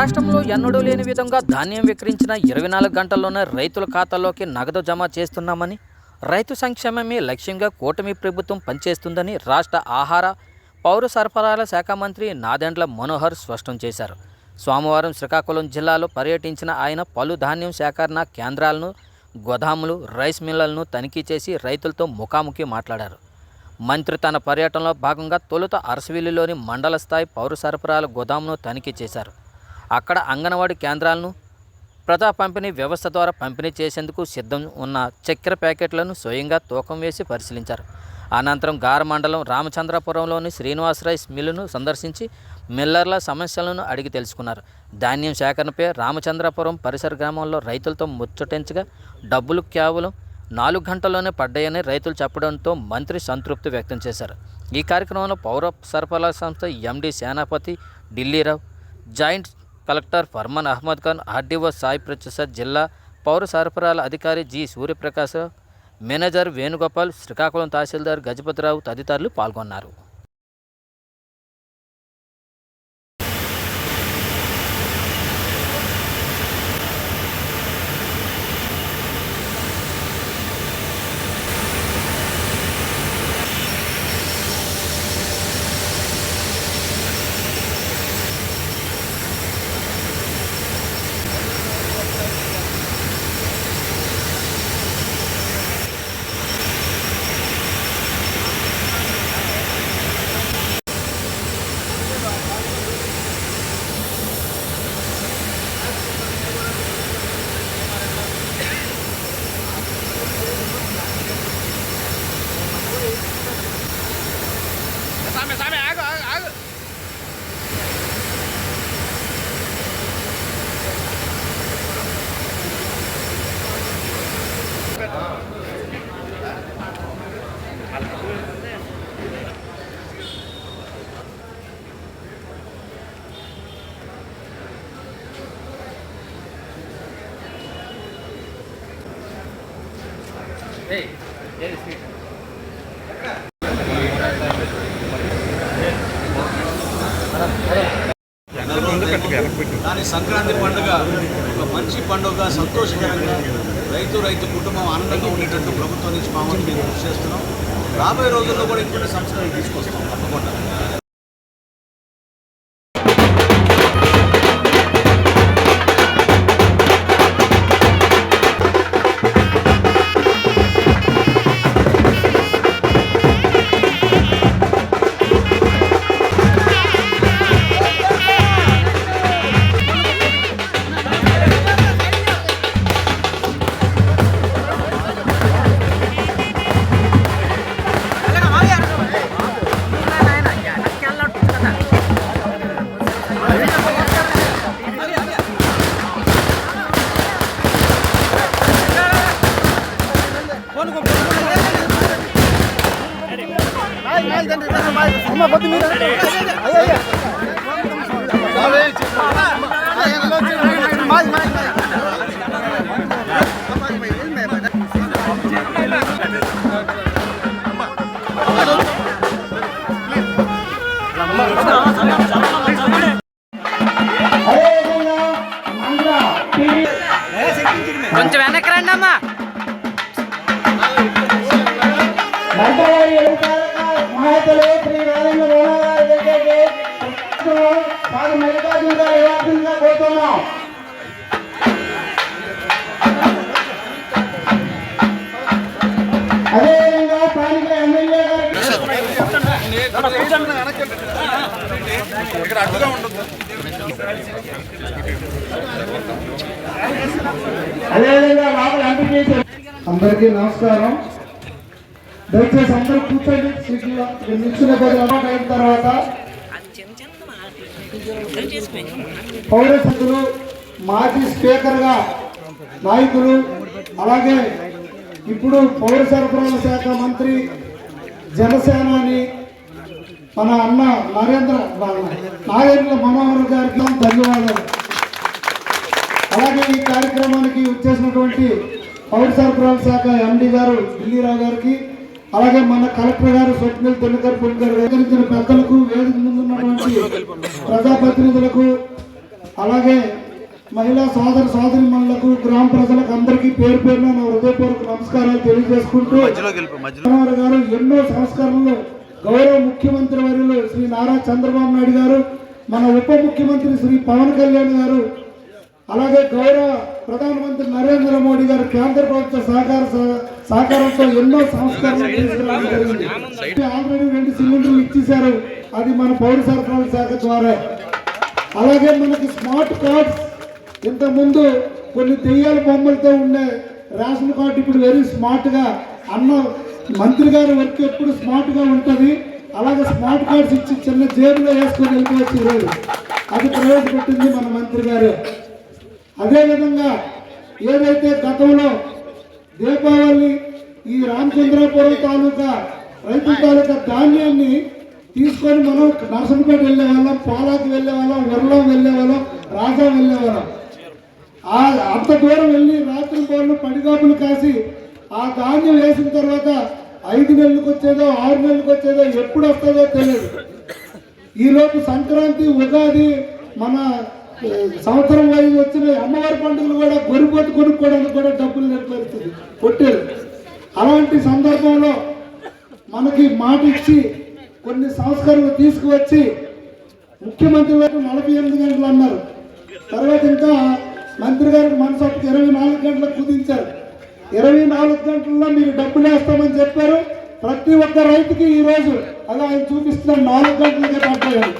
రాష్ట్రంలో ఎన్నడూ లేని విధంగా ధాన్యం విక్రయించిన ఇరవై నాలుగు గంటల్లోనే రైతుల ఖాతాల్లోకి నగదు జమ చేస్తున్నామని రైతు సంక్షేమమే లక్ష్యంగా కూటమి ప్రభుత్వం పనిచేస్తుందని రాష్ట్ర ఆహార పౌర సరఫరాల శాఖ మంత్రి నాదెండ్ల మనోహర్ స్పష్టం చేశారు. సోమవారం శ్రీకాకుళం జిల్లాలో పర్యటించిన ఆయన పలు ధాన్యం సేకరణ కేంద్రాలను గోదాములు రైస్ మిల్లలను తనిఖీ చేసి రైతులతో ముఖాముఖి మాట్లాడారు. మంత్రి తన పర్యటనలో భాగంగా తొలుత అరసవిల్లిలోని మండల స్థాయి పౌర సరఫరాల గోదామును తనిఖీ చేశారు. అక్కడ అంగన్వాడీ కేంద్రాలను ప్రజా పంపిణీ వ్యవస్థ ద్వారా పంపిణీ చేసేందుకు సిద్ధం ఉన్న చక్కెర ప్యాకెట్లను స్వయంగా తూకం వేసి పరిశీలించారు. అనంతరం గార మండలం రామచంద్రపురంలోని శ్రీనివాస్ రైస్ మిల్లును సందర్శించి మిల్లర్ల సమస్యలను అడిగి తెలుసుకున్నారు. ధాన్యం సేకరణపై రామచంద్రపురం పరిసర గ్రామంలో రైతులతో ముచ్చటించగా డబ్బులు కేవలం నాలుగు గంటల్లోనే పడ్డాయని రైతులు చెప్పడంతో మంత్రి సంతృప్తి వ్యక్తం చేశారు. ఈ కార్యక్రమంలో పౌర సరఫరాల సంస్థ MD Senapathi Dilli Rao joint collector Farman Ahmed Khan RDO Sai Prasad జిల్లా పౌర సరఫరాల అధికారి జి. సూర్యప్రకాశ్ మేనేజర్ వేణుగోపాల్ శ్రీకాకుళం తహసీల్దార్ గజపతిరావు తదితరులు పాల్గొన్నారు. సంక్రాంతి పండుగ ఒక మంచి పండుగ సంతోషకరంగా రైతు రైతు కుటుంబం ఆనందంగా ఉండేటట్టు ప్రభుత్వం నుంచి మామూలు మేము కృషి చేస్తున్నాం. రాబోయే రోజుల్లో కూడా ఇటువంటి సంస్కరణలు తీసుకొస్తాం. తప్పకుండా. కొంచెం ఇక్కడ అడ్డుగా ఉండదు అదేవిధంగా అందరికీ నమస్కారం. దయచేసి అందరూ కూర్చోండి. సీట్లో నిల్చున్న కొద్ది అయిన తర్వాత పౌర సభ్యులు మాజీ స్పీకర్గా నాయకులు అలాగే ఇప్పుడు పౌర సరఫరాల శాఖ మంత్రి జనసేనాని మన అన్న నరేంద్ర నాగేంద్ర మనోహర్ గారికి ధన్యవాదాలు. అలాగే ఈ కార్యక్రమానికి వచ్చేసినటువంటి పౌర సరఫరాల శాఖ ఎండి గారు ఢిల్లీరావు గారికి అలాగే మన కలెక్టర్ గారు స్వప్నిల్ తెల్లకర్ పొడి గారు సేకరించిన పెద్దలకు వేదిక ముందున్నటువంటి ప్రజాప్రతినిధులకు అలాగే మహిళా సోదర సోదరిమణులకు గ్రామ ప్రజలకు అందరికీ పేరు పేరున నా హృదయపూర్వక నమస్కారాలు తెలియజేసుకుంటూ గారు ఎన్నో సంస్కరణలు గౌరవ ముఖ్యమంత్రి వర్యులు శ్రీ నారా చంద్రబాబు నాయుడు గారు మన ఉప ముఖ్యమంత్రి శ్రీ పవన్ కళ్యాణ్ గారు అలాగే గౌరవ ప్రధానమంత్రి నరేంద్ర మోడీ గారు కేంద్ర ప్రభుత్వ సహకార సహకారంతో ఎన్నో సంస్కరణలు తీసుకురావడం ఆల్రెడీ రెండు సిలిండర్లు ఇచ్చేశారు. అది మన పౌర సరఫరాల శాఖ ద్వారా. అలాగే మనకి స్మార్ట్ కార్డ్స్ ఇంతకుముందు కొన్ని దెయ్యాల బొమ్మలతో ఉండే రేషన్ కార్డు ఇప్పుడు వెరీ స్మార్ట్గా అన్న మంత్రి గారి వర్క్ ఎప్పుడు స్మార్ట్గా ఉంటుంది. అలాగే స్మార్ట్ కార్డ్స్ ఇచ్చి చిన్న జేబులో వేసుకొని వెళ్ళిపోవచ్చు ఈరోజు అది ప్రవేశపెట్టింది మన మంత్రి గారు. అదేవిధంగా ఏదైతే గతంలో దీపావళి ఈ రామచంద్రాపురం తాలూకా రైతు తాలూకా ధాన్యాన్ని తీసుకొని మనం నరసంపేట వెళ్ళేవాళ్ళం పోలాకి వెళ్ళేవాళ్ళం వాళ్ళం వెళ్ళేవాళ్ళం రాజా వెళ్ళేవాళ్ళం. ఆ అంత దూరం వెళ్ళి రాత్రి పౌరులు పడిగాపులు కాసి ఆ ధాన్యం వేసిన తర్వాత ఐదు నెలలకు వచ్చేదో ఆరు నెలలకు వచ్చేదో ఎప్పుడు వస్తుందో తెలియదు. ఈలోపు సంక్రాంతి ఉగాది మన సంవత్సరం వైపు వచ్చిన అమ్మవారి పండుగలు కూడా గొరిపోతు కొనుక్కోవడానికి కూడా డబ్బులు నెరవేరుతుంది కొట్టేది కొట్టారు అలాంటి సందర్భంలో మనకి మాట ఇచ్చి కొన్ని సంస్కరణలు తీసుకువచ్చి ముఖ్యమంత్రి గారు నలభై ఎనిమిది గంటలు అన్నారు. తర్వాత ఇంకా మంత్రి గారికి మనసు ఇరవై నాలుగు గంటలకు కుదించారు. ఇరవై నాలుగు గంటల్లో మీరు డబ్బులు వేస్తామని చెప్పారు. ప్రతి ఒక్క రైతుకి ఈరోజు అలా ఆయన చూపిస్తున్న నాలుగు గంటలకే పడ్డాయి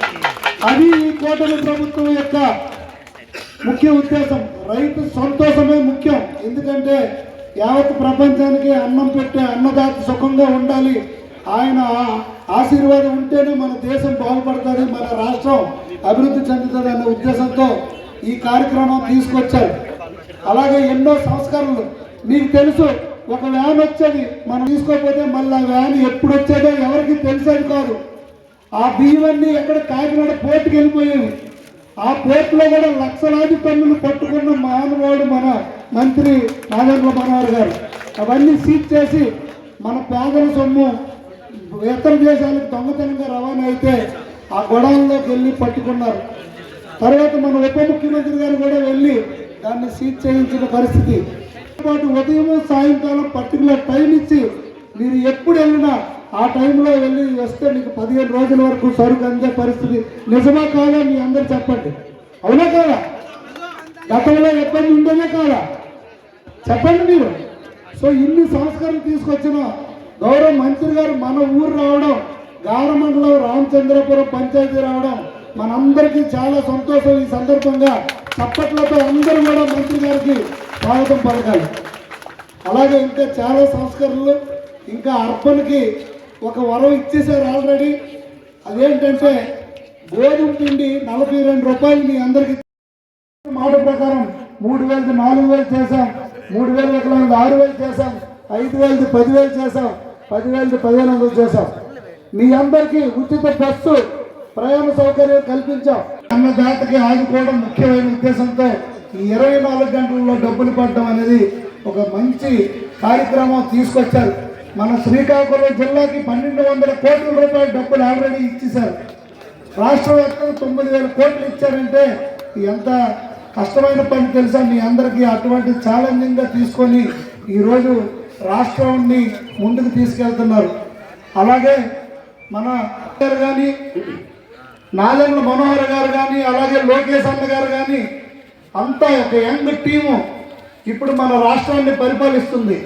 అది ఈ కూటమి ప్రభుత్వం యొక్క ముఖ్య ఉద్దేశం. రైతు సంతోషమే ముఖ్యం. ఎందుకంటే యావత్ ప్రపంచానికి అన్నం పెట్టే అన్నదాత సుఖంగా ఉండాలి. ఆయన ఆశీర్వాదం ఉంటేనే మన దేశం బాగుపడుతుంది మన రాష్ట్రం అభివృద్ధి చెందుతుంది అనే ఉద్దేశంతో ఈ కార్యక్రమం తీసుకొచ్చారు. అలాగే ఎన్నో సంస్కరణలు. మీకు తెలుసు ఒక వ్యాన్ వచ్చేది. మనం తీసుకోకపోతే మళ్ళీ ఆ వ్యాన్ ఎప్పుడు వచ్చేదో ఎవరికి తెలిసేది కాదు. ఆ బియ్యమన్నీ ఎక్కడ కాకినాడ పోర్టుకి వెళ్ళిపోయేవి. ఆ పోర్టులో కూడా లక్షలాది పన్నులు పట్టుకున్న మానవాడు మన మంత్రి నాగేంద్ర మనోహర్ గారు. అవన్నీ సీజ్ చేసి మన పేదల సొమ్ము ఇతర దేశాలకు దొంగతనంగా రవాణా అయితే ఆ గొడవల్లోకి వెళ్ళి పట్టుకున్నారు. తర్వాత మన ఉప ముఖ్యమంత్రి గారు కూడా వెళ్ళి దాన్ని సీజ్ చేయించిన పరిస్థితి. పాటు ఉదయం సాయంకాలం పర్టికులర్ టైం ఇచ్చి మీరు ఎప్పుడు వెళ్ళినా ఆ టైంలో వెళ్ళి వస్తే మీకు పదిహేను రోజుల వరకు సరుకు అందే పరిస్థితి. నిజమా కాదా మీ అందరు చెప్పండి. అవునా కాదా? గతంలో ఇబ్బంది ఉండేదే కాదా? చెప్పండి మీరు. సో ఇన్ని సంస్కరణ తీసుకొచ్చిన గౌరవ మంత్రి గారు మన ఊరు రావడం గారమండలం రామచంద్రపురం పంచాయతీ రావడం మనందరికీ చాలా సంతోషం ఈ సందర్భంగా. చప్పట్లతో అందరూ కూడా మంత్రి గారికి స్వాగతం పలకాలి. అలాగే ఇంకా చాలా సంస్కరణలు ఇంకా అర్బన్కి ఒక వరం ఇచ్చేశారు ఆల్రెడీ. అదేంటంటే గోధుమ పిండి నలభై రెండు రూపాయలు మీ అందరికీ మాట ప్రకారం మూడు వేలది నాలుగు వేలు చేశాం మూడు వేల ఎకరాలది ఆరు వేలు చేశాం ఐదు వేలది పదివేలు చేశాం పదివేలది పదిహేను వందలు చేశాం. మీ అందరికీ ఉచిత బస్సు ప్రయాణ సౌకర్యం కల్పించాం. అన్నదాతకి ఆగిపోవడం ముఖ్యమైన ఉద్దేశంతో ఇరవై నాలుగు గంటల్లో డబ్బులు పడడం అనేది ఒక మంచి కార్యక్రమం తీసుకొచ్చారు. మన శ్రీకాకుళం జిల్లాకి పన్నెండు వందల కోట్ల రూపాయల డబ్బులు ఆల్రెడీ ఇచ్చేశారు. రాష్ట్ర వ్యాప్తంగా తొమ్మిది వేల కోట్లు ఇచ్చారంటే ఎంత కష్టమైన పని తెలుసా? మీ అందరికీ అటువంటి ఛాలెంజింగ్గా తీసుకొని ఈరోజు రాష్ట్రాన్ని ముందుకు తీసుకెళ్తున్నారు. అలాగే మన గారు కానీ నాదెండ్ల మనోహర్ గారు కానీ అలాగే లోకేష్ అన్న గారు కానీ అంతా ఒక యంగ్ టీము ఇప్పుడు మన రాష్ట్రాన్ని పరిపాలిస్తుంది.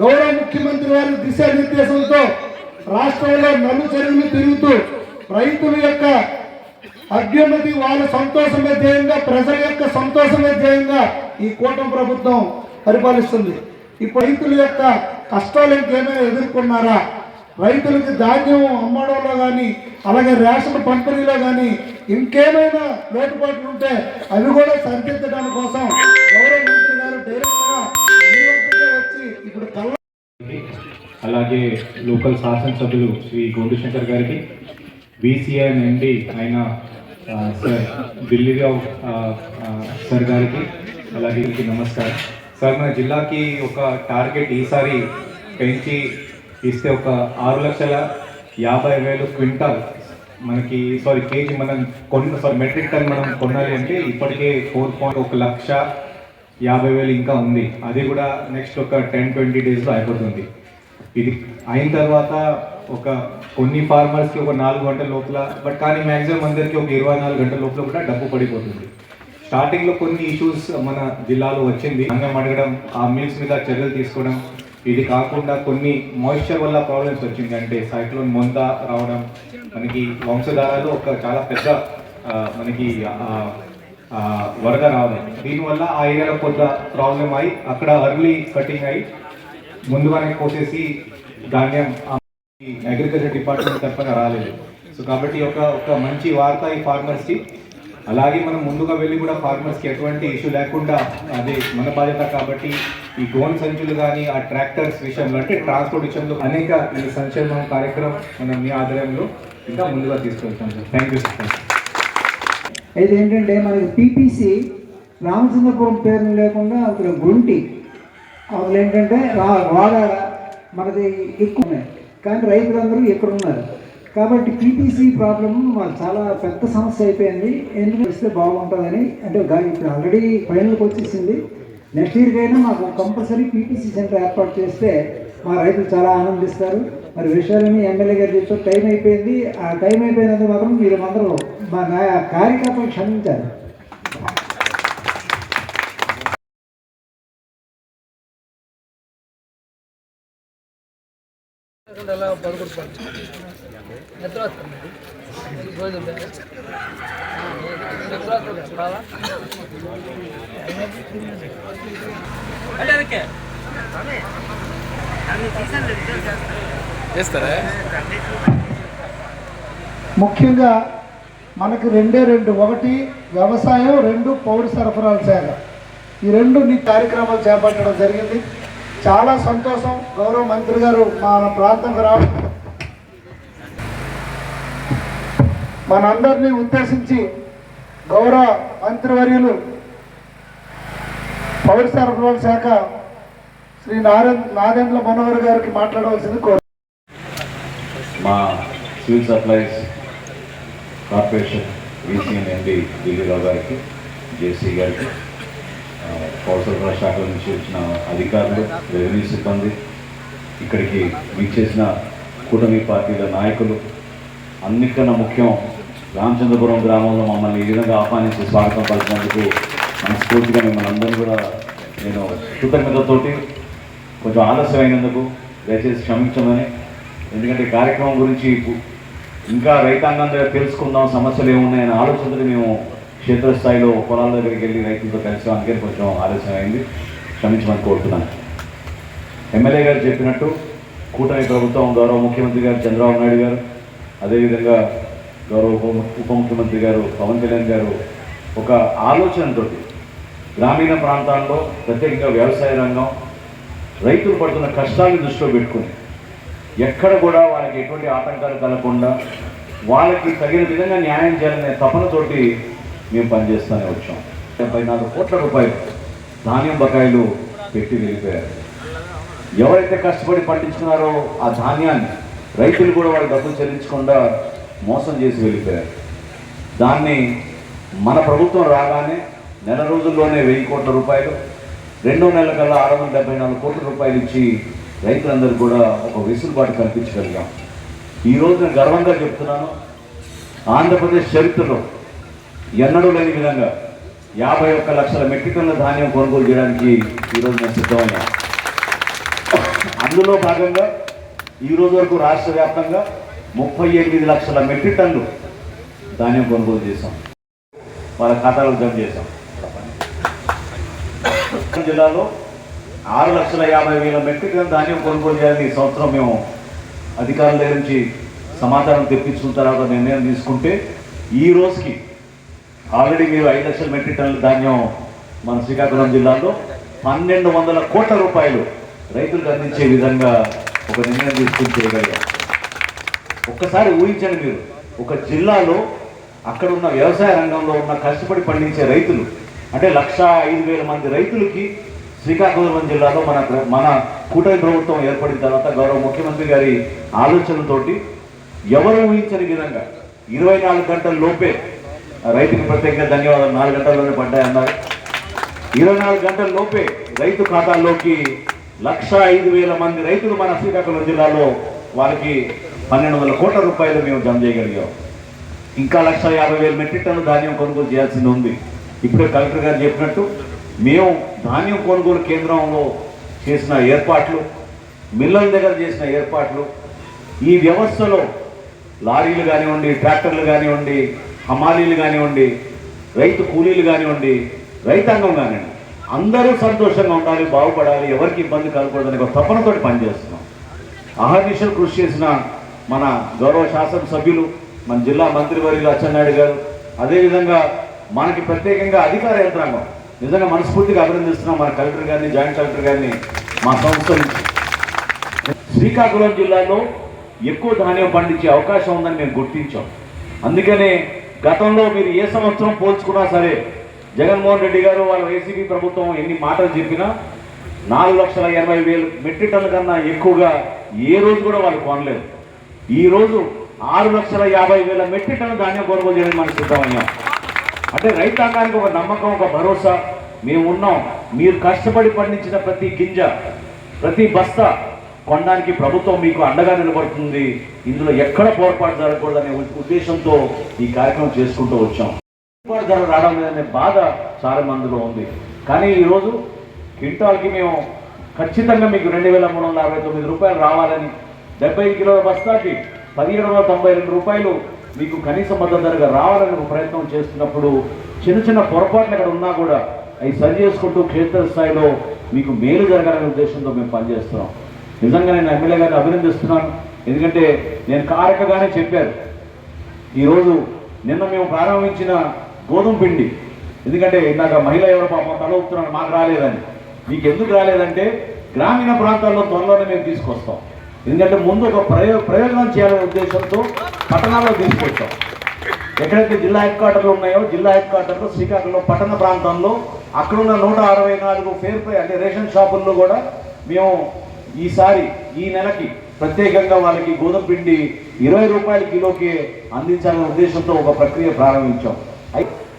గౌరవ ముఖ్యమంత్రి వారి దిశానిర్దేశంతో రాష్ట్రంలో నలు చెరువులు తిరుగుతూ రైతుల యొక్క అభ్యున్నతి వాళ్ళ సంతోషమే ధ్యేయంగా ప్రజల యొక్క సంతోషమే ధ్యేయంగా ఈ కూటమి ప్రభుత్వం పరిపాలిస్తుంది. ఇప్పుడు రైతుల యొక్క కష్టాలు ఇంకేమైనా ఎదుర్కొన్నారా? రైతులకి ధాన్యం అమ్మడంలో కానీ అలాగే రేషన్ పంపిణీలో కానీ ఇంకేమైనా లోటుపాట్లు ఉంటే అవి కూడా సరిదిద్దడం కోసం గౌరవ మంత్రి గారు డైరెక్ట్గా వచ్చి ఇప్పుడు కళ్ళ అలాగే లోకల్ శాసనసభ్యులు శ్రీ గోండుశంకర్ గారికి బీసీఎన్ ఎండి ఆయన సార్ ఢిల్లీరావు సార్ గారికి అలాగే నమస్కారం. సార్ మన జిల్లాకి ఒక టార్గెట్ ఈసారి పెంచి ఇస్తే ఒక ఆరు లక్షల యాభై వేలు క్వింటాల్ మనకి సారీ కేజీ మనం కొన్న సారీ మెట్రిక్ టన్ మనం కొనాలి అంటే ఇప్పటికే ఫోర్ పాయింట్ ఒక లక్ష యాభై వేలు ఇంకా ఉంది. అది కూడా నెక్స్ట్ ఒక టెన్ ట్వంటీ డేస్లో అయిపోతుంది. ఇది అయిన తర్వాత ఒక కొన్ని ఫార్మర్స్కి ఒక నాలుగు గంటల లోపల బట్ కానీ మ్యాక్సిమం అందరికీ ఒక ఇరవై నాలుగు గంటల లోపల కూడా డబ్బు పడిపోతుంది. స్టార్టింగ్లో కొన్ని ఇష్యూస్ మన జిల్లాలో వచ్చింది. అన్నం అడగడం ఆ మిల్స్ మీద చర్యలు తీసుకోవడం ఇది కాకుండా కొన్ని మాయిశ్చర్ వల్ల ప్రాబ్లమ్స్ వచ్చింది. అంటే సైక్లోన్ మొంత రావడం మనకి వంశధారాలు ఒక చాలా పెద్ద మనకి వరద రావడం. దీనివల్ల ఆ ఏరియాలో కొంత ప్రాబ్లం అయి అక్కడ అర్లీ కటింగ్ అయి ముందుగానే కోసేసి ధాన్యం అగ్రికల్చర్ డిపార్ట్మెంట్ తరఫున రాలేదు. సో కాబట్టి ఒక ఒక మంచి వార్త ఈ ఫార్మర్స్కి అలాగే మనం ముందుగా వెళ్ళి కూడా ఫార్మర్స్కి ఎటువంటి ఇష్యూ లేకుండా అదే మన బాధ్యత కాబట్టి ఈ గోన్ సంచులు కానీ ఆ ట్రాక్టర్స్ విషయంలో అంటే ట్రాన్స్పోర్ట్ విషయంలో అనేక ఈ సంక్షేమ కార్యక్రమం మనం మీ ఆధ్వర్యంలో ఇంకా ముందుగా తీసుకెళ్తాం సార్. థ్యాంక్ యూ సార్ అయితే ఏంటంటే మనకి పీపీసీ రామచంద్రపురం పేరు లేకుండా అక్కడ గుంటి అసలు ఏంటంటే రా వాడాడ మనది ఎక్కువ ఉన్నాయి. కానీ రైతులందరూ ఎక్కడ ఉన్నారు కాబట్టి పీపీసీ ప్రాబ్లమ్ మాకు చాలా పెద్ద సమస్య అయిపోయింది. ఎందుకు ఇస్తే బాగుంటుందని అంటే ఇప్పుడు ఆల్రెడీ ఫైనల్కి వచ్చేసింది. నెక్స్ట్ ఇయర్కి అయినా మాకు కంపల్సరీ పీపీసీ సెంటర్ ఏర్పాటు చేస్తే మా రైతులు చాలా ఆనందిస్తారు. మరి విషయాలని ఎమ్మెల్యే గారు చెప్తే టైం అయిపోయింది. ఆ టైం అయిపోయినందుకు మాత్రం మీరు అందరూ మా నా కార్యకర్తలు క్షమించాలి. నిద్ర వస్తుంది. రోజు నిద్ర వస్తుంది బాగా చేస్తారా? ముఖ్యంగా మనకి రెండే రెండు ఒకటి వ్యవసాయం రెండు పౌర సరఫరాల శాఖ ఈ రెండు నీ కార్యక్రమాలు చేపట్టడం జరిగింది. చాలా సంతోషం. గౌరవ మంత్రి గారు మన ప్రాంతంకి రావడం మనందరినీ ఉద్దేశించి గౌరవ మంత్రివర్యులు పౌర సరఫరాల శాఖ శ్రీ నారాయణ నాదెండ్ల మనోహర్ గారికి మాట్లాడవలసింది కోరు మా civil supplies corporation VCN MD Dilli Rao గారికి జేసీ గారికి ఆ, పౌర సరఫరా శాఖ నుంచి వచ్చిన అధికారులు రెవెన్యూ సిబ్బంది ఇక్కడికి చేసిన కూటమి పార్టీల నాయకులు అన్నిటికన్నా ముఖ్యం రామచంద్రపురం గ్రామంలో మమ్మల్ని ఈ విధంగా ఆహ్వానించి స్వాగతం పలిచినందుకు మనస్ఫూర్తిగా మిమ్మల్ని అందరూ కూడా నేను కృతజ్ఞతతోటి కొంచెం ఆలస్యమైనందుకు దయచేసి క్షమించమని. ఎందుకంటే కార్యక్రమం గురించి ఇంకా రైతాంగం దగ్గర తెలుసుకుందాం సమస్యలు ఏమున్నాయనే ఆలోచనలు మేము క్షేత్రస్థాయిలో పొలాల దగ్గరికి వెళ్ళి రైతులతో కలిసి అందుకని కొంచెం ఆలస్యం అయింది క్షమించమని కోరుతున్నాను. ఎమ్మెల్యే గారు చెప్పినట్టు కూటమి ప్రభుత్వం ద్వారా ముఖ్యమంత్రి గారు చంద్రబాబు నాయుడు గారు అదేవిధంగా గౌరవ ఉప ముఖ్యమంత్రి గారు పవన్ కళ్యాణ్ గారు ఒక ఆలోచనతోటి గ్రామీణ ప్రాంతాల్లో ప్రత్యేకంగా వ్యవసాయ రంగం రైతులు పడుతున్న కష్టాలను దృష్టిలో పెట్టుకుని ఎక్కడ కూడా వాళ్ళకి ఎటువంటి ఆటంకాలు కలగకుండా వాళ్ళకి తగిన విధంగా న్యాయం చేయాలనే తపనతోటి మేము పనిచేస్తూనే వచ్చాం. డెబ్బై నాలుగు కోట్ల రూపాయలు ధాన్యం బకాయిలు పెట్టి వెళ్ళిపోయారు. ఎవరైతే కష్టపడి పండించుకున్నారో ఆ ధాన్యాన్ని రైతులు కూడా వాళ్ళు డబ్బులు చెల్లించకుండా మోసం చేసి వెళ్ళిపోయారు దాన్ని మన ప్రభుత్వం రాగానే నెల రోజుల్లోనే వెయ్యి కోట్ల రూపాయలు రెండో నెల కల్లా ఆరు వందల డెబ్బై నాలుగు కోట్ల రూపాయలు ఇచ్చి రైతులందరూ కూడా ఒక వెసులుబాటు కల్పించగలిగాం. ఈ నేను గర్వంగా చెప్తున్నాను ఆంధ్రప్రదేశ్ చరిత్రలో ఎన్నడూ లేని విధంగా యాభై ఒక్క లక్షల మెట్రిక్ టన్నుల ధాన్యం కొనుగోలు చేయడానికి ఈరోజు నేను సిద్ధమయ్యాను. అందులో భాగంగా ఈ రోజు వరకు రాష్ట్ర వ్యాప్తంగా ముప్పై ఎనిమిది లక్షల మెట్రిక్ టన్నులు ధాన్యం కొనుగోలు చేశాం. వాళ్ళ ఖాతాలకు జమ చేశాం. జిల్లాలో ఆరు లక్షల యాభై వేల మెట్రిక్ టన్ ధాన్యం కొనుగోలు చేయాలని ఈ సంవత్సరం మేము అధికారుల దగ్గర నుంచి సమాచారం తెప్పించుకున్న తర్వాత నిర్ణయం తీసుకుంటే ఈ రోజుకి ఆల్రెడీ మీరు ఐదు లక్షల మెట్రిక్ టన్ల ధాన్యం మన శ్రీకాకుళం జిల్లాలో పన్నెండు వందల కోట్ల రూపాయలు రైతులకు అందించే విధంగా ఒక నిర్ణయం తీసుకుని చేయగలిగాం. ఒక్కసారి ఊహించండి మీరు. ఒక జిల్లాలో అక్కడ ఉన్న వ్యవసాయ రంగంలో ఉన్న కష్టపడి పండించే రైతులు అంటే లక్ష ఐదు వేల మంది రైతులకి శ్రీకాకుళం జిల్లాలో మన మన కూటమి ప్రభుత్వం ఏర్పడిన తర్వాత గౌరవ ముఖ్యమంత్రి గారి ఆలోచనతోటి ఎవరు ఊహించని విధంగా ఇరవై నాలుగు గంటల లోపే రైతుకి ప్రత్యేకంగా ధన్యవాదాలు. నాలుగు గంటల్లోనే పడ్డాయన్నారు. ఇరవై నాలుగు గంటల లోపే రైతు ఖాతాల్లోకి లక్ష ఐదు వేల మంది రైతులు మన శ్రీకాకుళం జిల్లాలో వారికి పన్నెండు వందల కోట్ల రూపాయలు మేము జమ చేయగలిగాం. ఇంకా లక్ష యాభై వేల మెట్రిక్ టన్ను ధాన్యం కొనుగోలు చేయాల్సింది ఉంది. ఇప్పుడే కలెక్టర్ గారు చెప్పినట్టు మేము ధాన్యం కొనుగోలు కేంద్రంలో చేసిన ఏర్పాట్లు మిల్లల దగ్గర చేసిన ఏర్పాట్లు ఈ వ్యవస్థలో లారీలు కానివ్వండి ట్రాక్టర్లు కానివ్వండి హమాలీలు కానివ్వండి రైతు కూలీలు కానివ్వండి రైతాంగం కానివ్వండి అందరూ సంతోషంగా ఉండాలి బాగుపడాలి ఎవరికి ఇబ్బంది కలగకూడదని ఒక తపనతోటి పనిచేస్తున్నాం. అహర్నిశలు కృషి చేసిన మన గౌరవ శాసనసభ్యులు మన జిల్లా మంత్రివర్యులు అచ్చెన్నాయుడు గారు. అదేవిధంగా మనకి ప్రత్యేకంగా అధికార యంత్రాంగం. నిజంగా మనస్ఫూర్తిగా అభినందిస్తున్నాం మన కలెక్టర్ గారిని జాయింట్ కలెక్టర్ గారిని మా సంస్థ శ్రీకాకుళం జిల్లాలో ఎక్కువ ధాన్యం పండించే అవకాశం ఉందని మేము గుర్తించాం. అందుకనే గతంలో మీరు ఏ సంవత్సరం పోల్చుకున్నా సరే జగన్మోహన్ రెడ్డి గారు వాళ్ళ వైసీపీ ప్రభుత్వం ఎన్ని మాటలు చెప్పినా నాలుగు లక్షల ఎనభై వేలు మెట్రిక్ టన్నుల కన్నా ఎక్కువగా ఏ రోజు కూడా వాళ్ళు కొనలేదు. ఈరోజు ఆరు లక్షల యాభై వేల మెట్రిక్ టన్ను ధాన్యం కొనుగోలు చేయడం మనం సిద్ధమయ్యాం. అంటే రైతాంగానికి ఒక నమ్మకం ఒక భరోసా. మేము ఉన్నాం. మీరు కష్టపడి పండించిన ప్రతి గింజ ప్రతి బస్తా కొనడానికి ప్రభుత్వం మీకు అండగా నిలబడుతుంది. ఇందులో ఎక్కడ పొరపాటు జరగకూడదనే ఉద్దేశంతో ఈ కార్యక్రమం చేసుకుంటూ వచ్చాం. పొరపాటు ధర రావడం లేదనే బాధ చాలా మందిలో ఉంది. కానీ ఈరోజు క్వింటాల్కి మేము ఖచ్చితంగా మీకు రెండు వేల మూడు వందల అరవై తొమ్మిది రూపాయలు రావాలని డెబ్బై కిలోల బస్తాకి పదిహేడు వందల తొంభై రెండు రూపాయలు మీకు కనీస మద్దతు ధరగా రావాలని ఒక ప్రయత్నం చేస్తున్నప్పుడు చిన్న చిన్న పొరపాట్లు అక్కడ ఉన్నా కూడా అవి సరి చేసుకుంటూ క్షేత్రస్థాయిలో మీకు మేలు జరగాలనే ఉద్దేశంతో మేము పనిచేస్తున్నాం. నిజంగా నేను ఎమ్మెల్యే గారిని అభినందిస్తున్నాను. ఎందుకంటే నేను కారకగానే చెప్పారు ఈరోజు నిన్న మేము ప్రారంభించిన గోధుమ పిండి. ఎందుకంటే ఇందాక మహిళ ఎవరు పాపం తల ఊపుతున్నాడు మాకు రాలేదని. మీకు ఎందుకు రాలేదంటే గ్రామీణ ప్రాంతాల్లో త్వరలోనే మేము తీసుకొస్తాం. ఎందుకంటే ముందు ఒక ప్రయో ప్రయోజనం చేయాలనే ఉద్దేశంతో పట్టణాల్లో తీసుకొచ్చాం. ఎక్కడైతే జిల్లా హెడ్ క్వార్టర్లు ఉన్నాయో జిల్లా హెడ్ క్వార్టర్లో శ్రీకాకుళం పట్టణ ప్రాంతంలో అక్కడున్న నూట అరవై నాలుగు ఫేర్ ప్రై అంటే రేషన్ షాపుల్లో కూడా మేము ఈసారి ఈ నెలకి ప్రత్యేకంగా వాళ్ళకి గోధుమ పిండి ఇరవై రూపాయల కిలోకి అందించాలనే ఉద్దేశంతో ఒక ప్రక్రియ ప్రారంభించాం.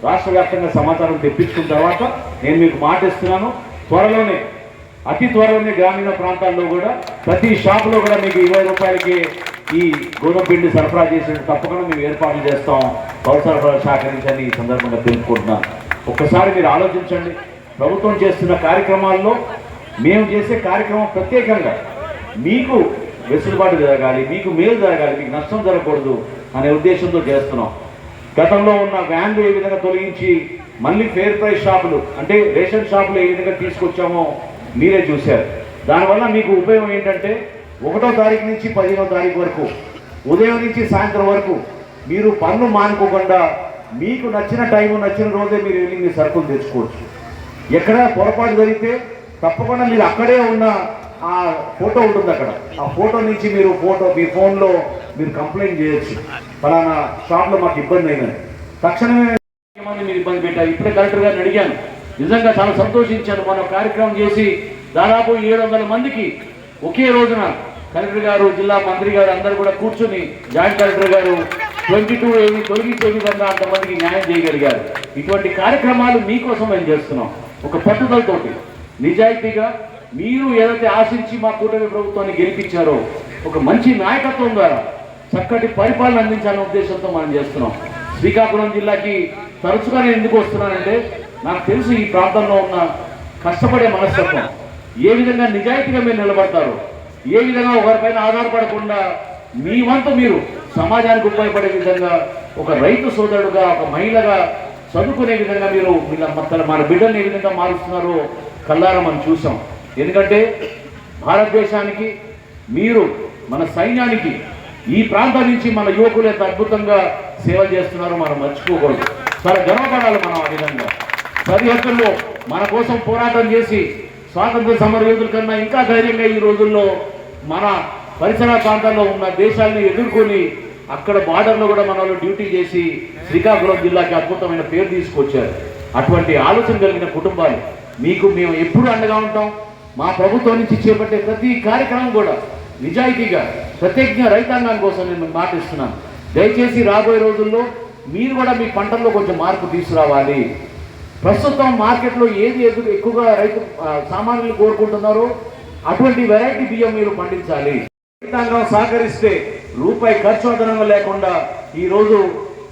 రాష్ట్ర వ్యాప్తంగా సమాచారం తెప్పించుకున్న తర్వాత నేను మీకు మాట ఇస్తున్నాను త్వరలోనే అతి త్వరలోనే గ్రామీణ ప్రాంతాల్లో కూడా ప్రతి షాపులో కూడా మీకు ఇరవై రూపాయలకి ఈ గోధుమ పిండి సరఫరా చేసినట్టు తప్పకుండా మేము ఏర్పాట్లు చేస్తాం. పౌర సరఫరా శాఖ నుంచి అని ఈ సందర్భంగా తెలుసుకుంటున్నాను ఒక్కసారి మీరు ఆలోచించండి. ప్రభుత్వం చేస్తున్న కార్యక్రమాల్లో మేము చేసే కార్యక్రమం ప్రత్యేకంగా మీకు వెసులుబాటు జరగాలి మీకు మేలు జరగాలి మీకు నష్టం జరగకూడదు అనే ఉద్దేశంతో చేస్తున్నాం. గతంలో ఉన్న వ్యాన్లు ఏ విధంగా తొలగించి మళ్ళీ ఫేర్ ప్రైస్ షాపులు అంటే రేషన్ షాపులు ఏ విధంగా తీసుకొచ్చామో మీరే చూశారు. దానివల్ల మీకు ఉపయోగం ఏంటంటే ఒకటో తారీఖు నుంచి పదిహేనో తారీఖు వరకు ఉదయం నుంచి సాయంత్రం వరకు మీరు పన్ను మానుకోకుండా మీకు నచ్చిన టైం నచ్చిన రోజే మీరు వెళ్ళి మీ సరుకులు తెచ్చుకోవచ్చు. ఎక్కడ పొరపాటు జరిగితే తప్పకుండా మీరు అక్కడే ఉన్న ఆ ఫోటో ఉంటుంది అక్కడ. ఆ ఫోటో నుంచి మీరు ఫోటో మీ ఫోన్లో మీరు కంప్లైంట్ చేయొచ్చు. ఫలానా షాప్లో మాకు ఇబ్బంది అయిందని తక్షణమే మీరు ఇబ్బంది పెట్టారు. ఇప్పుడే కలెక్టర్ గారిని అడిగాను. నిజంగా చాలా సంతోషించాను మన కార్యక్రమం చేసి దాదాపు ఏడు వందల మందికి ఒకే రోజున కలెక్టర్ గారు జిల్లా మంత్రి గారు అందరూ కూడా కూర్చొని జాయింట్ కలెక్టర్ గారు ట్వంటీ టూ ఏమి తొలగించే విధంగా అంతమందికి న్యాయం చేయగలిగారు. ఇటువంటి కార్యక్రమాలు మీకోసం మేము చేస్తున్నాం. ఒక పట్టుదలతోటి నిజాయితీగా మీరు ఏదైతే ఆశించి మా కూటమి ప్రభుత్వాన్ని గెలిపించారో ఒక మంచి నాయకత్వం ద్వారా చక్కటి పరిపాలన అందించాలనే ఉద్దేశంతో మనం చేస్తున్నాం. శ్రీకాకుళం జిల్లాకి తరచుగా నేను ఎందుకు వస్తున్నానంటే నాకు తెలుసు ఈ ప్రాంతంలో ఉన్న కష్టపడే మనస్తత్వం. ఏ విధంగా నిజాయితీగా మీరు నిలబడతారు? ఏ విధంగా ఒకరిపైన ఆధారపడకుండా మీ వంతు మీరు సమాజానికి ఉపయోగపడే విధంగా ఒక రైతు సోదరుడుగా ఒక మహిళగా చదువుకునే విధంగా మీరు వీళ్ళ మన మన బిడ్డల్ని ఏ విధంగా మారుస్తున్నారో కల్లారా మనం చూసాం. ఎందుకంటే భారతదేశానికి మీరు మన సైన్యానికి ఈ ప్రాంతం నుంచి మన యువకులు ఎంత అద్భుతంగా సేవ చేస్తున్నారో మనం మర్చిపోకూడదు. చాలా గర్వపడాలి మనం ఆ విధంగా. సరిహద్దుల్లో మన కోసం పోరాటం చేసి స్వాతంత్ర సమర యోధుల కన్నా ఇంకా ధైర్యంగా ఈ రోజుల్లో మన పరిసర ప్రాంతాల్లో ఉన్న దేశాలను ఎదుర్కొని అక్కడ బార్డర్లో కూడా మన వాళ్ళు డ్యూటీ చేసి శ్రీకాకుళం జిల్లాకి అద్భుతమైన పేరు తీసుకొచ్చారు. అటువంటి ఆలోచన కలిగిన కుటుంబాలు మీకు మేము ఎప్పుడు అండగా ఉంటాం. మా ప్రభుత్వం నుంచి చేపట్టే ప్రతి కార్యక్రమం కూడా నిజాయితీగా ప్రత్యేకంగా రైతాంగం కోసం నేను మాటిస్తున్నాను. దయచేసి రాబోయే రోజుల్లో మీరు కూడా మీ పంటల్లో కొంచెం మార్పు తీసుకురావాలి. ప్రస్తుతం మార్కెట్లో ఏది ఎదురు ఎక్కువగా రైతు సామాన్యులు కోరుకుంటున్నారో అటువంటి వెరైటీ బియ్యం మీరు పండించాలి. రైతాంగం సహకరిస్తే రూపాయి ఖర్చు అదనంగా లేకుండా ఈరోజు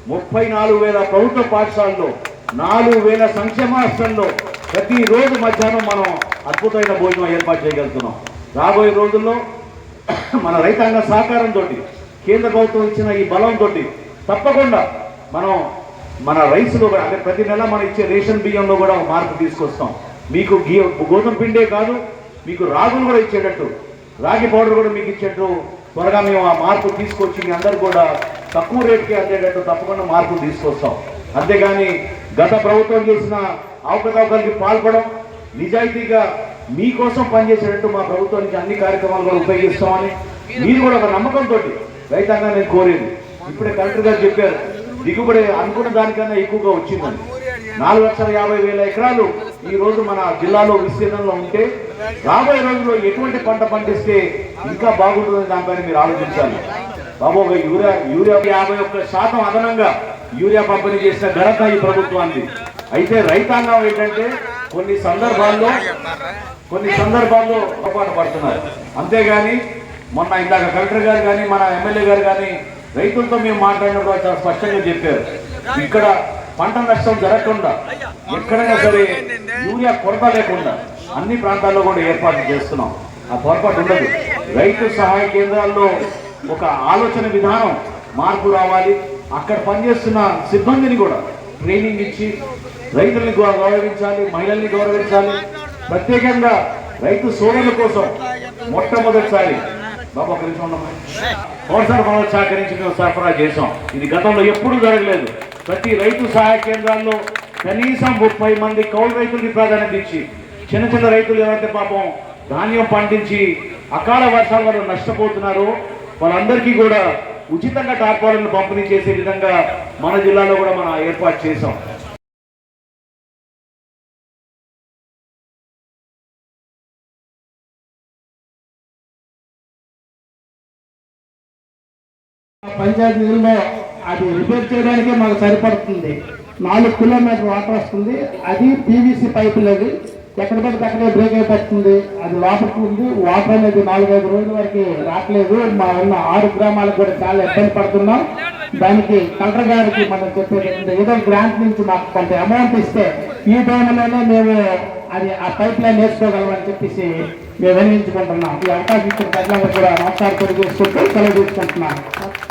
ముప్పై నాలుగు వేల ప్రభుత్వ పాఠశాలలో నాలుగు వేల సంక్షేమ ప్రతిరోజు మధ్యాహ్నం మనం అద్భుతమైన భోజనం ఏర్పాటు చేయగలుగుతున్నాం. రాబోయే రోజుల్లో మన రైతాంగ సహకారంతో కేంద్ర ప్రభుత్వం ఇచ్చిన ఈ బలంతో తప్పకుండా మనం మన రైస్లో కూడా అంటే ప్రతి నెల మనం ఇచ్చే రేషన్ బియ్యంలో కూడా మార్పు తీసుకొస్తాం. మీకు గీ గోధుమ పిండే కాదు మీకు రాగులు కూడా ఇచ్చేటట్టు. రాగి పౌడర్ కూడా మీకు ఇచ్చేట్టు త్వరగా మేము ఆ మార్పు తీసుకొచ్చి మీ అందరు కూడా తక్కువ రేట్కి అందేటట్టు తప్పకుండా మార్పు తీసుకొస్తాం. అంతేగాని గత ప్రభుత్వం చేసిన అవకతవకలకి పాల్పడం నిజాయితీగా మీకోసం పనిచేసేటట్టు మా ప్రభుత్వం నుంచి అన్ని కార్యక్రమాలు కూడా ఉపయోగిస్తామని మీరు కూడా ఒక నమ్మకంతో రైతాంగా నేను కోరేది. ఇప్పుడే కలెక్టర్ గారు చెప్పారు దిగుబడి అనుకున్న దానికన్నా ఎక్కువగా వచ్చిందండి. నాలుగు లక్షల యాభై వేల ఎకరాలు ఈ రోజు మన జిల్లాలో విస్తీర్ణంలో ఉంటే రాబోయే రోజుల్లో ఎటువంటి పంట పండిస్తే ఇంకా బాగుంటుందని దానిపైన మీరు ఆలోచించాలి. బాబు ఒక యూరియా యూరియా యాభై ఒక్క శాతం అదనంగా యూరియా పంపిణీ చేసిన ఘనత ఈ ప్రభుత్వానికి. అయితే రైతాంగం ఏంటంటే కొన్ని సందర్భాల్లో కొన్ని సందర్భాల్లో పొరపాటు పడుతున్నారు. అంతేగాని మొన్న ఇందాక కలెక్టర్ గారు కానీ మన ఎమ్మెల్యే గారు కానీ రైతులతో మేము మాట్లాడినప్పుడు చాలా స్పష్టంగా చెప్పారు. ఇక్కడ పంట నష్టం జరగకుండా ఎక్కడైనా సరే యూరియా కొరత లేకుండా అన్ని ప్రాంతాల్లో కూడా ఏర్పాటు చేస్తున్నాం. ఆ పొరపాటు ఉండదు. రైతు సహాయ కేంద్రాల్లో ఒక ఆలోచన విధానం మార్పు రావాలి. అక్కడ పనిచేస్తున్న సిబ్బందిని కూడా ట్రైనింగ్ ఇచ్చి రైతుల్ని గౌరవించాలి మహిళల్ని గౌరవించాలి. ప్రత్యేకంగా రైతు సోదరుల కోసం మొట్టమొదటిసారి బాబా ఒక నిమిషం ఉండమ్మా. పౌర సరఫరా మేము సరఫరా చేసాం ఇది గతంలో ఎప్పుడూ జరగలేదు. ప్రతి రైతు సహాయ కేంద్రాల్లో కనీసం ముప్పై మంది కౌలు రైతులకి ప్రాధాన్యత ఇచ్చి చిన్న చిన్న రైతులు ఎవరైతే పాపం ధాన్యం పండించి అకాల వర్షాల వల్ల నష్టపోతున్నారో వాళ్ళందరికీ కూడా ఉచితంగా టార్పాలను పంపిణీ చేసే విధంగా మన జిల్లాలో కూడా మనం ఏర్పాటు చేసాం పంచాయతీ నీళ్ళలో అది రిపేర్ చేయడానికే మాకు సరిపడుతుంది. నాలుగు కిలోమీటర్ వాటర్ వస్తుంది. అది పీవీసీ పైపులు అది ఎక్కడ పడితే అక్కడే బ్రేక్ అయిపోతుంది. అది లోపలికి ఉంది. వాటర్ అనేది నాలుగైదు రోజుల వరకు రావట్లేదు. మా ఉన్న ఆరు గ్రామాలకు కూడా చాలా ఇబ్బంది పడుతున్నాం. దానికి కలెక్టర్ గారికి మనం చెప్పేది ఏదో గ్రాంట్ నుంచి మాకు కొంత అమౌంట్ ఇస్తే ఈ టైంలోనే మేము అది ఆ పైప్ లైన్ వేసుకోగలమని చెప్పేసి మేము వినియోగించుకుంటున్నాం ఈ అవకాశం ఇచ్చిన ప్రజలందరూ కూడా నమస్కారం తెలియజేసుకుంటూ సెలవు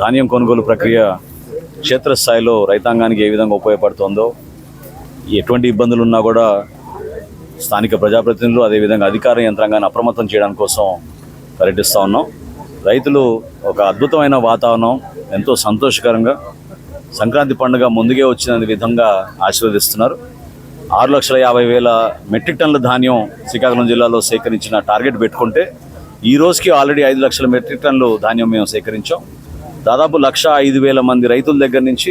ధాన్యం కొనుగోలు ప్రక్రియ క్షేత్రస్థాయిలో రైతాంగానికి ఏ విధంగా ఉపయోగపడుతుందో ఎటువంటి ఇబ్బందులు ఉన్నా కూడా స్థానిక ప్రజాప్రతినిధులు అదేవిధంగా అధికార యంత్రాంగాన్ని అప్రమత్తం చేయడం కోసం పర్యటిస్తూ ఉన్నాం. రైతులు ఒక అద్భుతమైన వాతావరణం ఎంతో సంతోషకరంగా సంక్రాంతి పండుగ ముందుగే వచ్చిన విధంగా ఆశీర్వదిస్తున్నారు. ఆరు లక్షల యాభై వేల మెట్రిక్ టన్నుల ధాన్యం శ్రీకాకుళం జిల్లాలో సేకరించిన టార్గెట్ పెట్టుకుంటే ఈ రోజుకి ఆల్రెడీ ఐదు లక్షల మెట్రిక్ టన్నులు ధాన్యం మేము సేకరించాం. దాదాపు లక్ష ఐదు వేల మంది రైతుల దగ్గర నుంచి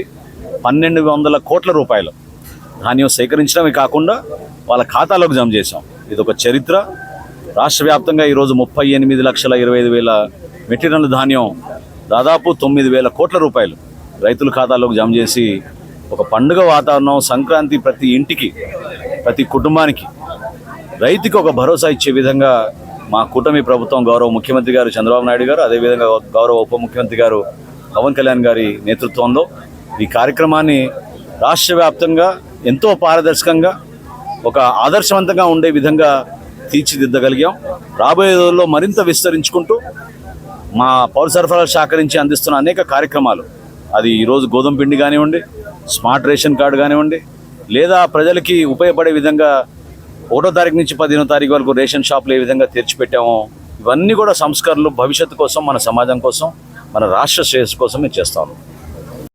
పన్నెండు వందల కోట్ల రూపాయలు ధాన్యం సేకరించడమే కాకుండా వాళ్ళ ఖాతాలోకి జమ చేశాం. ఇది ఒక చరిత్ర. రాష్ట్ర వ్యాప్తంగా ఈరోజు ముప్పై ఎనిమిది లక్షల ఇరవై ఐదు వేల మెట్రిక్ టన్నుల ధాన్యం దాదాపు తొమ్మిది వేల కోట్ల రూపాయలు రైతుల ఖాతాలోకి జమ చేసి ఒక పండుగ వాతావరణం సంక్రాంతి ప్రతి ఇంటికి ప్రతి కుటుంబానికి రైతుకి ఒక భరోసా ఇచ్చే విధంగా మా కూటమి ప్రభుత్వం గౌరవ ముఖ్యమంత్రి గారు చంద్రబాబు నాయుడు గారు అదేవిధంగా గౌరవ ఉప ముఖ్యమంత్రి గారు పవన్ కళ్యాణ్ గారి నేతృత్వంలో ఈ కార్యక్రమాన్ని రాష్ట్ర వ్యాప్తంగా ఎంతో పారదర్శకంగా ఒక ఆదర్శవంతంగా ఉండే విధంగా తీర్చిదిద్దగలిగాం. రాబోయే రోజుల్లో మరింత విస్తరించుకుంటూ మా పౌర సరఫరాల శాఖ నుంచి అందిస్తున్న అనేక కార్యక్రమాలు అది ఈరోజు గోధుమ పిండి కానివ్వండి స్మార్ట్ రేషన్ కార్డు కానివ్వండి లేదా ప్రజలకి ఉపయోగపడే విధంగా ఒకటో తారీఖు నుంచి పదిహేనో తారీఖు వరకు రేషన్ షాపులు ఏ విధంగా తెరిచిపెట్టామో ఇవన్నీ కూడా సంస్కరణలు భవిష్యత్తు కోసం మన సమాజం కోసం మన రాష్ట్ర శ్రేయస్సు కోసం మేము చేస్తాము